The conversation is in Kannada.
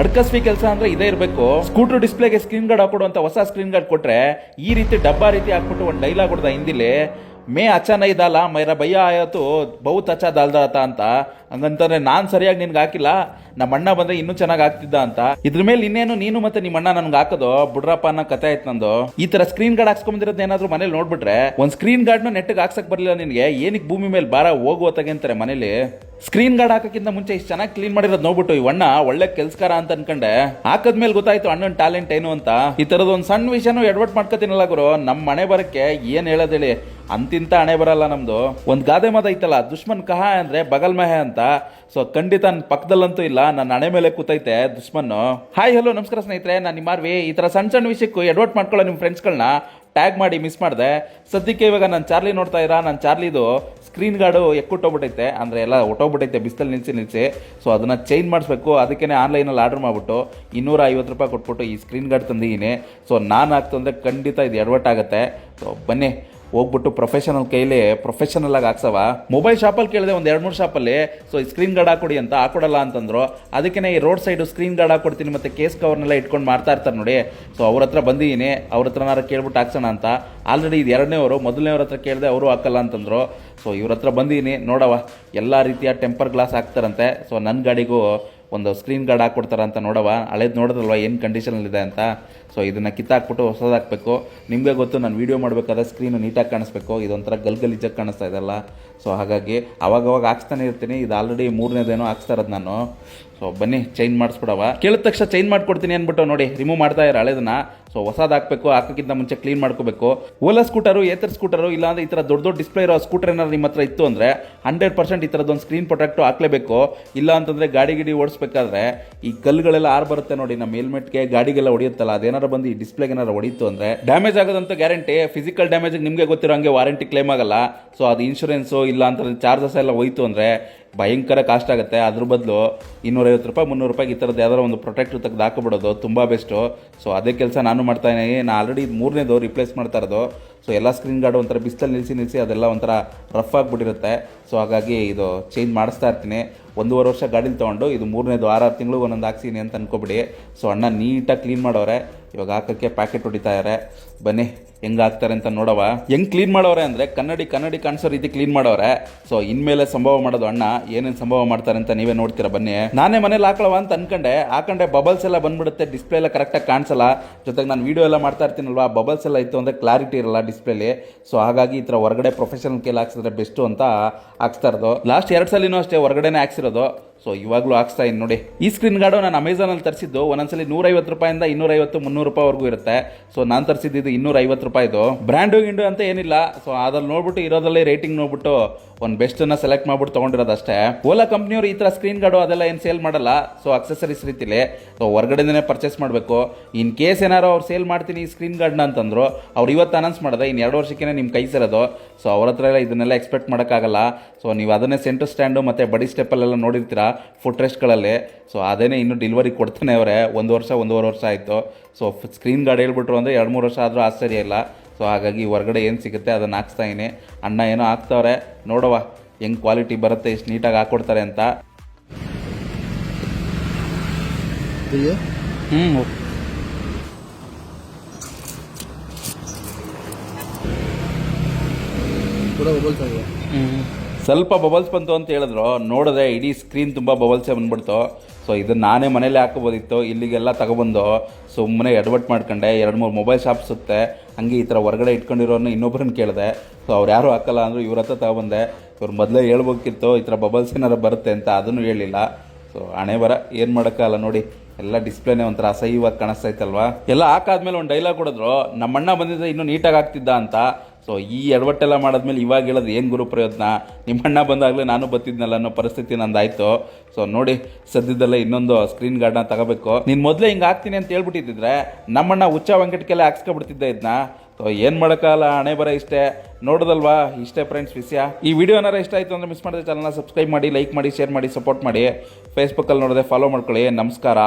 ಅಡ್ಕಸ್ವಿ ಕೆಲಸ ಅಂದ್ರೆ ಇದೇ ಇರಬೇಕು. ಸ್ಕೂಟರ್ ಡಿಸ್ಪ್ಲೇಗೆ ಸ್ಕ್ರೀನ್ ಗಾರ್ಡ್ ಹಾಕೊಡುವಂತ ಹೊಸ ಸ್ಕ್ರೀನ್ ಗಾರ್ಡ್ ಕೊಟ್ರೆ ಈ ರೀತಿ ಡಬ್ಬಾ ರೀತಿ ಹಾಕ್ಬಿಟ್ಟು ಒಂದು ಡೈಲಾಗ್ ಹೊಡೆದ ಹಿಂದಿಲಿ ಮೇ ಅಚಾನ ಇದಲ್ಲ ದಾಲ ಮೈರ ಭಯ್ಯ ಆಯಿತು, ಬಹುತ್ ಅಚ್ಚಾ ದಲ್ದಾತ ಅಂತ. ಹಂಗಂತಂದ್ರೆ ನಾನ್ ಸರಿಯಾಗಿ ನಿನ್ಗೆ ಹಾಕಿಲ್ಲ ನಮ್ಮ ಅಣ್ಣ ಬಂದ್ರೆ ಇನ್ನೂ ಚೆನ್ನಾಗಿ ಆಗ್ತಿದ್ದ ಅಂತ. ಇದ್ರ ಮೇಲೆ ಇನ್ನೇನು ನೀನು ಮತ್ತೆ ನಿಮ್ಮ ಅಣ್ಣ ನನ್ಗೆ ಹಾಕೋದು? ಬುಡ್ರಪ್ಪ ಅನ್ನೋ ಕತೆ ಆಯ್ತು ನಂದು. ಈ ತರ ಸ್ಕ್ರೀನ್ ಗಾರ್ಡ್ ಹಾಕ್ಸ್ಕೊಂಬಂದಿರೋದು ಏನಾದ್ರು ಮನೇಲಿ ನೋಡ್ಬಿಟ್ರೆ, ಒಂದು ಸ್ಕ್ರೀನ್ ಗಾರ್ಡ್ನ ನೆಟ್ಗೆ ಹಾಕ್ಸಕ್ ಬರ್ಲಿಲ್ಲ ನಿನಗೆ ಏನಕ್ಕೆ ಭೂಮಿ ಮೇಲೆ ಬಾರ ಹೋಗುವ ಅಂತಾರೆ ಮನೇಲಿ? ಸ್ಕ್ರೀನ್ ಗಾರ್ಡ್ ಹಾಕಕ್ಕಿಂತ ಮುಂಚೆ ಇಷ್ಟು ಚೆನ್ನಾಗಿ ಕ್ಲೀನ್ ಮಾಡಿರೋದು ನೋಡ್ಬಿಟ್ಟು ಈ ಅಣ್ಣ ಒಳ್ಳೆ ಕೆಲ್ಸಕಾರ ಅಂತ ಅನ್ಕೊಂಡೆ. ಹಾಕದ್ಮೇಲೆ ಗೊತ್ತಾಯ್ತು ಅಣ್ಣನ ಟ್ಯಾಲೆಂಟ್ ಏನು ಅಂತ. ಈ ತರದ ಒಂದು ಸಣ್ಣ ವಿಷಯನೂ ಎಡ್ವರ್ಟ್ ಮಾಡ್ಕೋತೀನಲ್ಲ ಗುರು. ನಮ್ಮ ಮನೆ ಬರಕ್ಕೆ ಏನ್ ಹೇಳೋದೇಳಿ ಅಂತಿಂತ ಹಣೆ ಬರಲ್ಲ ನಮ್ದು. ಒಂದು ಗಾದೆ ಮಾತ ಐತಲ್ಲ ದುಶ್ಮನ್ ಕಹ ಅಂದ್ರೆ ಬಗಲ್ ಮಹೆ ಅಂತ. ಸೊ ಖಂಡಿತ ನನ್ನ ಪಕ್ಕದಲ್ಲಂತೂ ಇಲ್ಲ ನನ್ನ ಹಣೆ ಮೇಲೆ ಕೂತೈತೆ ದುಶ್ಮನ್ನು ಹಾಯ್ ಹಲೋ ನಮಸ್ಕಾರ ಸ್ನೇಹಿತರೆ, ನಾನು ನಿಮ್ಮಾರ್ವಿ ಈ ಥರ ಸಣ್ಣ ಸಣ್ಣ ವಿಷಯಕ್ಕೂ ಎಡ್ವರ್ಟ್ ಮಾಡ್ಕೊಳ್ಳೋ ನಿಮ್ಮ ಫ್ರೆಂಡ್ಸ್ಗಳನ್ನ ಟ್ಯಾಗ್ ಮಾಡಿ ಮಿಸ್ ಮಾಡಿದೆ. ಸದ್ಯಕ್ಕೆ ಇವಾಗ ನಾನು ಚಾರ್ಲಿ ನೋಡ್ತಾ ಇರಾ, ನಾನು ಚಾರ್ಲಿದು ಸ್ಕ್ರೀನ್ ಗಾರ್ಡು ಎಕ್ಕುಟ್ಟೋಗ್ಬಿಟ್ಟೈತೆ ಅಂದರೆ ಎಲ್ಲ ಹೊಟ್ಟೋಗ್ಬಿಟ್ಟೈತೆ ಬಿಸ್ತಲ್ಲಿ ನಿಲ್ಲಿಸಿ ನಿಲ್ಲಿಸಿ ಸೊ ಅದನ್ನು ಚೇಂಜ್ ಮಾಡಿಸ್ಬೇಕು. ಅದಕ್ಕೇ ಆನ್ಲೈನಲ್ಲಿ ಆರ್ಡರ್ ಮಾಡಿಬಿಟ್ಟು ಇನ್ನೂರ ಐವತ್ತು ರೂಪಾಯಿ ಕೊಟ್ಬಿಟ್ಟು ಈ ಸ್ಕ್ರೀನ್ ಗಾರ್ಡ್ ತಂದಿದ್ದೀನಿ. ಸೊ ನಾನು ಹಾಕ್ತು ಖಂಡಿತ ಇದು ಎಡ್ವರ್ಟ್ ಆಗುತ್ತೆ. ಸೊ ಬನ್ನಿ. ಹೋಗ್ಬಿಟ್ಟು ಪ್ರೊಫೆಷನಲ್ ಕೈಲಿ ಪ್ರೊಫೆಷನಲ್ ಆಗಿ ಹಾಕ್ಸವ. ಮೊಬೈಲ್ ಶಾಪಲ್ಲಿ ಕೇಳಿದೆ ಒಂದು ಎರಡು ಮೂರು ಶಾಪಲ್ಲಿ ಸೊ ಸ್ಕ್ರೀನ್ ಗಾರ್ಡ್ ಹಾಕೊಡಿ ಅಂತ ಹಾಕೊಡಲ್ಲ ಅಂತಂದ್ರು. ಅದಕ್ಕೆ ಈ ರೋಡ್ ಸೈಡು ಸ್ಕ್ರೀನ್ ಗಾರ್ಡ್ ಹಾಕೊಡ್ತೀನಿ ಮತ್ತೆ ಕೇಸ್ ಕವರ್ನೆಲ್ಲ ಇಟ್ಕೊಂಡು ಮಾಡ್ತಾ ಇರ್ತಾರೆ ನೋಡಿ. ಸೊ ಅವ್ರ ಹತ್ರ ಬಂದಿದ್ದೀನಿ. ಅವ್ರ ಹತ್ರನಾರ ಕೇಳ್ಬಿಟ್ಟು ಹಾಕ್ಸೋಣ ಅಂತ. ಆಲ್ರೆಡಿ ಇದು ಎರಡನೇವರು ಮೊದಲನೇವ್ರ ಹತ್ರ ಕೇಳಿದೆ ಅವರು ಹಾಕಲ್ಲ ಅಂತಂದ್ರು. ಸೊ ಇವ್ರ ಹತ್ರ ಬಂದಿದ್ದೀನಿ. ನೋಡವ ಎಲ್ಲ ರೀತಿಯ ಟೆಂಪರ್ ಗ್ಲಾಸ್ ಹಾಕ್ತಾರಂತೆ. ಸೊ ನನ್ನ ಗಾಡಿಗೂ ಒಂದು ಸ್ಕ್ರೀನ್ ಗಾರ್ಡ್ ಹಾಕ್ಕೊಡ್ತಾರ ಅಂತ ನೋಡವ ಹಳೇದು ನೋಡಿದ್ರಲ್ವ ಏನು ಕಂಡೀಷನಲ್ಲಿದೆ ಅಂತ. ಸೊ ಇದನ್ನು ಕಿತ್ತಾಕ್ಬಿಟ್ಟು ಹೊಸದು ಹಾಕಬೇಕು ನಿಮಗೆ ಗೊತ್ತು, ನಾನು ವೀಡಿಯೋ ಮಾಡಬೇಕಾದ್ರೆ ಸ್ಕ್ರೀನು ನೀಟಾಗಿ ಕಾಣಿಸ್ಬೇಕು. ಇದೊಂಥರ ಗಲ್ಗಲಿಜಾಗಿ ಕಾಣಿಸ್ತಾ ಇದೆಲ್ಲ ಸೊ ಹಾಗಾಗಿ ಅವಾಗವಾಗ ಹಾಕ್ಸ್ತಾನೆ ಇರ್ತೀನಿ. ಇದು ಆಲ್ರೆಡಿ ಮೂರನೇದೇನೋ ಹಾಕ್ಸ್ತಾ ಇರೋದು ನಾನು. ಸೊ ಬನ್ನಿ ಚೇಂಜ್ ಮಾಡಿಸ್ಬಿಡವ. ಕೇಳಿದ ತಕ್ಷಣ ಚೇಂಜ್ ಮಾಡ್ಕೊಡ್ತೀನಿ ಅಂದ್ಬಿಟ್ಟು ನೋಡಿ ರಿಮೂವ್ ಮಾಡ್ತಾ ಇರೋ ಹಳೇದನ್ನ. ಸೊ ಹೊಸದು ಹಾಕಬೇಕು, ಹಾಕೋಕ್ಕಿಂತ ಮುಂಚೆ ಕ್ಲೀನ್ ಮಾಡ್ಕೋಬೇಕು. ಓಲಾ ಸ್ಕೂಟರು ಏತರ್ ಸ್ಕೂಟರು ಇಲ್ಲಾಂದ್ರೆ ಈ ಥರ ದೊಡ್ಡ ದೊಡ್ಡ ಡಿಸ್ಪ್ಲೇ ಇರೋ ಸ್ಕೂಟರ್ ಏನಾದ್ರು ನಿಮ್ಮ ಹತ್ರ ಇತ್ತು ಅಂದರೆ ಹಂಡ್ರೆಡ್ ಪರ್ಸೆಂಟ್ ಈ ಥರದ್ದೊಂದು ಸ್ಕ್ರೀನ್ ಪ್ರೊಟೆಕ್ಟು ಹಾಕ್ಲೇಬೇಕು. ಇಲ್ಲ ಅಂತಂದರೆ ಗಾಡಿ ಗಿಡಿ ಓಡಿಸ್ಬೇಕಾದ್ರೆ, ಈ ಕಲ್ಲುಗಳೆಲ್ಲ ಆರ್ ಬರುತ್ತೆ ನೋಡಿ, ನಮ್ಮ ಹೆಲ್ಮೆಟ್ಗೆ ಗಾಡಿಗೆಲ್ಲ ಹೊಡೆಯುತ್ತಲ್ಲ ಅದೇನಾರು ಬಂದು ಈ ಡಿಸ್ಪ್ಲೇಗೆ ಏನಾರು ಹೊಡಿತು ಅಂದರೆ ಡ್ಯಾಮೇಜ್ ಆಗೋದಂತ ಗ್ಯಾರಂಟಿ ಫಿಸಿಕಲ್ ಡ್ಯಾಮೇಜ್ ನಿಮಗೆ ಗೊತ್ತಿರೋ ಹಂಗೆ ವಾರಂಟಿ ಕ್ಲೇಮ್ ಆಗಲ್ಲ. ಸೊ ಅದು ಇನ್ಶೂರೆನ್ಸು ಇಲ್ಲ ಅಂತಂದ್ರೆ ಚಾರ್ಜಸ್ ಎಲ್ಲ ಹೋಯ್ತು ಅಂದರೆ ಭಯಂಕರ ಕಾಸ್ಟ್ ಆಗುತ್ತೆ. ಅದ್ರ ಬದಲು ಇನ್ನೂರೈವತ್ತು ರೂಪಾಯಿ, ಮುನ್ನೂರು ರೂಪಾಯಿಗೆ ಈ ಥರದ್ದು ಯಾವ್ದಾರು ಒಂದು ಪ್ರೊಟೆಕ್ಟ್ ತೆಗೆದು ಹಾಕ್ಬಿಡೋದು ತುಂಬ ಬೆಸ್ಟು ಸೊ ಅದೇ ಕೆಲಸ ನಾನು ಮಾಡ್ತಾ ಇದ್ದೀನಿ. ನಾನು ಆಲ್ರೆಡಿ ಮೂರನೇದು ರಿಪ್ಲೇಸ್ ಮಾಡ್ತಾ ಇರೋದು. ಸೊ ಎಲ್ಲ ಸ್ಕ್ರೀನ್ ಗಾರ್ಡ್ ಒಂಥರ ಬಿಸ್ತಲ್ಲಿ ನಿಲ್ಲಿಸಿ ನಿಲ್ಲಿಸಿ ಅದೆಲ್ಲ ಒಂಥರ ರಫ್ ಆಗಿಬಿಟ್ಟಿರುತ್ತೆ. ಸೊ ಹಾಗಾಗಿ ಇದು ಚೇಂಜ್ ಮಾಡಿಸ್ತಾ ಇರ್ತೀನಿ. ಒಂದೂವರೆ ವರ್ಷ ಗಾಡೀಲಿ ತೊಗೊಂಡು ಇದು ಮೂರನೇದು ಆರು ತಿಂಗಳು ಒಂದೊಂದು ಹಾಕ್ಸೀನಿ ಅಂತ ಅನ್ಕೋಬಿಡಿ. ಸೊ ಅಣ್ಣ ನೀಟಾಗಿ ಕ್ಲೀನ್ ಮಾಡೋರೆ. ಇವಾಗ ಹಾಕೋಕ್ಕೆ ಪ್ಯಾಕೆಟ್ ಹೊಡಿತಾ ಇದ್ದಾರೆ ಬನ್ನಿ, ಹೆಂಗೆ ಹಾಕ್ತಾರೆ ಅಂತ ನೋಡವ ಹೆಂಗೆ ಕ್ಲೀನ್ ಮಾಡೋರೆ ಅಂದರೆ ಕನ್ನಡಿ ಕನ್ನಡಿ ಕಾಣಿಸೋ ರೀತಿ ಕ್ಲೀನ್ ಮಾಡೋರೆ. ಸೊ ಇನ್ಮೇಲೆ ಸಂಭವ ಮಾಡೋದು ಅಣ್ಣ, ಏನೇನು ಸಂಭವ ಮಾಡ್ತಾರೆ ಅಂತ ನೀವೇ ನೋಡ್ತೀರಾ ಬನ್ನಿ. ನಾನೇ ಮನೇಲಿ ಹಾಕೊಳ್ಳವ ಅಂತ ಅನ್ಕೊಂಡೆ. ಹಾಕೊಂಡೆ ಬಬಲ್ಸ್ ಎಲ್ಲ ಬಂದ್ಬಿಡುತ್ತೆ ಡಿಸ್ಪ್ಲೇ ಎಲ್ಲ ಕರೆಕ್ಟಾಗಿ ಕಾಣಿಸಲ್ಲ. ಜೊತೆಗೆ ನಾನು ವೀಡಿಯೋ ಎಲ್ಲ ಮಾಡ್ತಾ ಇರ್ತೀನಲ್ವಾ ಬಬಲ್ಸ್ ಎಲ್ಲ ಇತ್ತು ಅಂದರೆ ಕ್ಲಾರಿಟಿ ಇರಲ್ಲ ಡಿಸ್ಪ್ಲೇಲಿ ಸೊ ಹಾಗಾಗಿ ಈ ಥರ ಹೊರಗಡೆ ಪ್ರೊಫೆಷನಲ್ ಕೇಳಿ ಹಾಕ್ಸಿದ್ರೆ ಬೆಸ್ಟು ಅಂತ ಹಾಕ್ಸ್ತಾ ಇರೋದು. ಲಾಸ್ಟ್ ಎರಡು ಸಲಿನೂ ಅಷ್ಟೇ ಹೊರಗಡೆನೇ ಹಾಕ್ಸಿರೋದು. ಸೊ ಇವಾಗಲೂ ಹಾಕ್ಸ್ತಾ ಇದ್ದೀನಿ ನೋಡಿ. ಈ ಸ್ಕ್ರೀನ್ ಗಾರ್ಡು ನಾನು ಅಮೆಝಾನಲ್ಲಿ ತರಿಸಿದ್ದು ಒಂದೊಂದ್ಸಲಿ ನೂರೈವತ್ತು ರೂಪಾಯಿಂದ ಇನ್ನೂರೈವತ್ತು, ಮುನ್ನೂರು ರೂಪಾಯಿವರೆಗೂ ಇರುತ್ತೆ. ಸೊ ನಾನು ತರಿಸಿದ್ದು ಇನ್ನೂರೈವತ್ತು ರೂಪಾಯಿದು ಬ್ರ್ಯಾಂಡು ಗಿಂಡು ಅಂತ ಏನಿಲ್ಲ. ಸೊ ಅದ್ರಲ್ಲಿ ನೋಡ್ಬಿಟ್ಟು ಇರೋದಲ್ಲೇ ರೇಟಿಂಗ್ ನೋಡ್ಬಿಟ್ಟು ಒಂದು ಬೆಸ್ಟನ್ನು ಸೆಲೆಕ್ಟ್ ಮಾಡ್ಬಿಟ್ಟು ತೊಗೊಂಡಿರೋದು ಅಷ್ಟೇ. ಓಲಾ ಕಂಪ್ನಿಯವರು ಈ ಥರ ಸ್ಕ್ರೀನ್ ಗಾರ್ಡು ಅದೆಲ್ಲ ಏನು ಸೇಲ್ ಮಾಡಲ್ಲ. ಸೊ ಅಕ್ಸೆಸರೀಸ್ ರೀತಿಲಿ. ಸೊ ಹೊರಗಡೆನೇ ಪರ್ಚೇಸ್ ಮಾಡಬೇಕು. ಇನ್ ಕೇಸ್ ಏನಾರು ಅವ್ರು ಸೇಲ್ ಮಾಡ್ತೀನಿ ಈ ಸ್ಕ್ರೀನ್ ಗಾರ್ಡ್ನ ಅಂತಂದ್ರು, ಅವ್ರು ಇವತ್ತು ಅನೌನ್ಸ್ ಮಾಡಿದೆ ಇನ್ನು ಎರಡು ವರ್ಷಕ್ಕೇ ನಿಮ್ಮ ಕೈ ಸೇರೋದು. ಸೊ ಅವ್ರ ಹತ್ರ ಎಲ್ಲ ಇದನ್ನೆಲ್ಲ ಎಕ್ಸ್ಪೆಕ್ಟ್ ಮಾಡೋಕ್ಕಾಗಲ್ಲ. ಸೊ ನೀವು ಅದನ್ನೇ ಸೆಂಟರ್ ಸ್ಟ್ಯಾಂಡು ಮತ್ತು ಬಡಿ ಸ್ಟೆಪ್ಪಲ್ಲೆಲ್ಲ ನೋಡಿರ್ತೀರಾ? ಫುಡ್ ರೆಸ್ಟ್ಗಳಲ್ಲಿ ಸೊ ಅದೇ ಇನ್ನೂ ಡಿಲಿವರಿ ಕೊಡ್ತಾನೆ ಅವರೇ. ಒಂದು ವರ್ಷ ಒಂದೂವರೆ ವರ್ಷ ಆಯಿತು. ಸೊ ಸ್ಕ್ರೀನ್ ಗಾರ್ಡ್ ಹೇಳ್ಬಿಟ್ರು ಅಂದರೆ ಎರಡು ಮೂರು ವರ್ಷ ಆದರೂ ಆಶ್ಚರ್ಯ ಇಲ್ಲ. ಸೊ ಹಾಗಾಗಿ ಹೊರಗಡೆ ಏನು ಸಿಗುತ್ತೆ ಅದನ್ನು ಹಾಕ್ಸ್ತಾ ಇದ್ದೀನಿ ಅಣ್ಣ ಏನೋ ಹಾಕ್ತವ್ರೆ. ನೋಡುವ ಹೆಂಗೆ ಕ್ವಾಲಿಟಿ ಬರುತ್ತೆ ಇಷ್ಟು ನೀಟಾಗಿ ಹಾಕ್ಕೊಡ್ತಾರೆ ಅಂತ. ಹ್ಞೂ ಕೂಡ ಹ್ಞೂ ಸ್ವಲ್ಪ ಬಬಲ್ಸ್ ಬಂತು ಅಂತ ಹೇಳಿದ್ರು. ನೋಡಿದ್ರೆ ಇಡೀ ಸ್ಕ್ರೀನ್ ತುಂಬ ಬಬಲ್ಸೇ ಬಂದ್ಬಿಡ್ತು. ಸೊ ಇದು ನಾನೇ ಮನೇಲಿ ಹಾಕೋಬೋದಿತ್ತು. ಇಲ್ಲಿಗೆಲ್ಲ ತಗೊಬಂದು ಸುಮ್ಮನೆ ಎಡವಟ್ ಮಾಡ್ಕೊಂಡೆ. ಎರಡು ಮೂರು ಮೊಬೈಲ್ ಶಾಪ್ ಸುತ್ತೆ. ಹಂಗೆ ಈ ಥರ ಹೊರಗಡೆ ಇಟ್ಕೊಂಡಿರೋನು ಇನ್ನೊಬ್ಬರನ್ನು ಕೇಳಿದೆ. ಸೊ ಅವ್ರು ಯಾರು ಹಾಕಲ್ಲ ಅಂದರು ಇವ್ರ ಹತ್ರ ತಗೊಬಂದೆ. ಇವ್ರು ಮೊದಲೇ ಹೇಳ್ಬೇಕಿತ್ತು, ಈ ಥರ ಬಬಲ್ಸ್ ಏನಾರು ಬರುತ್ತೆ ಅಂತ ಅದನ್ನು ಹೇಳಿಲ್ಲ. ಸೊ ಹಣೆ ಬರ ಏನು ಮಾಡೋಕ್ಕಲ್ಲ ನೋಡಿ. ಎಲ್ಲ ಡಿಸ್ಪ್ಲೇನೇ ಒಂಥರ ಅಸಹ್ಯವಾಗಿ ಕಾಣಿಸ್ತಾ ಇತ್ತಲ್ವಾ ಎಲ್ಲ ಹಾಕಾದ್ಮೇಲೆ ಒಂದು ಡೈಲಾಗ್ ಕೊಡಿದ್ರು ನಮ್ಮಣ್ಣ ಬಂದಿದ್ದೆ ಇನ್ನೂ ನೀಟಾಗಿ ಆಗ್ತಿದ್ದ ಅಂತ. ಸೊ ಈ ಎಡವಟ್ಟೆಲ್ಲ ಮಾಡಿದ್ಮೇಲೆ ಇವಾಗ ಹೇಳೋದು ಏನು ಗುರು ಪ್ರಯೋಜನ ನಿಮ್ಮಣ್ಣ ಬಂದಾಗಲೇ ನಾನು ಬತ್ತಿದ್ನಲ್ಲ ಅನ್ನೋ ಪರಿಸ್ಥಿತಿ ನಂದಾಯಿತು. ಸೊ ನೋಡಿ, ಸದ್ಯದಲ್ಲೇ ಇನ್ನೊಂದು ಸ್ಕ್ರೀನ್ ಗಾರ್ಡ್ನ ತಗೋಬೇಕು. ನೀನು ಮೊದಲೇ ಹಿಂಗೆ ಹಾಕ್ತೀನಿ ಅಂತ ಹೇಳ್ಬಿಟ್ಟಿದ್ರೆ ನಮ್ಮಣ್ಣ ಹುಚ್ಚ ವೆಂಕಟಕ್ಕೆಲ್ಲ ಹಾಕ್ಸ್ಕೊಬಿಡ್ತಿದ್ದೆ ಇದನ್ನ ಸೊ ಏನು ಮಾಡೋಕ್ಕಲ್ಲ? ಹಣೆ ಬರ ಇಷ್ಟೇ. ನೋಡೋದಲ್ವಾ? ಇಷ್ಟೇ ಫ್ರೆಂಡ್ಸ್ ವಿಷಯ. ಈ ವಿಡಿಯೋ ಏನಾರ ಇಷ್ಟ ಆಯಿತು ಅಂದರೆ ಮಿಸ್ ಮಾಡಿದ್ರೆ ಚಾನಲ್ನ ಸಬ್ಸ್ಕ್ರೈಬ್ ಮಾಡಿ ಲೈಕ್ ಮಾಡಿ ಶೇರ್ ಮಾಡಿ ಸಪೋರ್ಟ್ ಮಾಡಿ. ಫೇಸ್ಬುಕ್ಕಲ್ಲಿ ನೋಡಿದೆ ಫಾಲೋ ಮಾಡ್ಕೊಳ್ಳಿ. ನಮಸ್ಕಾರ.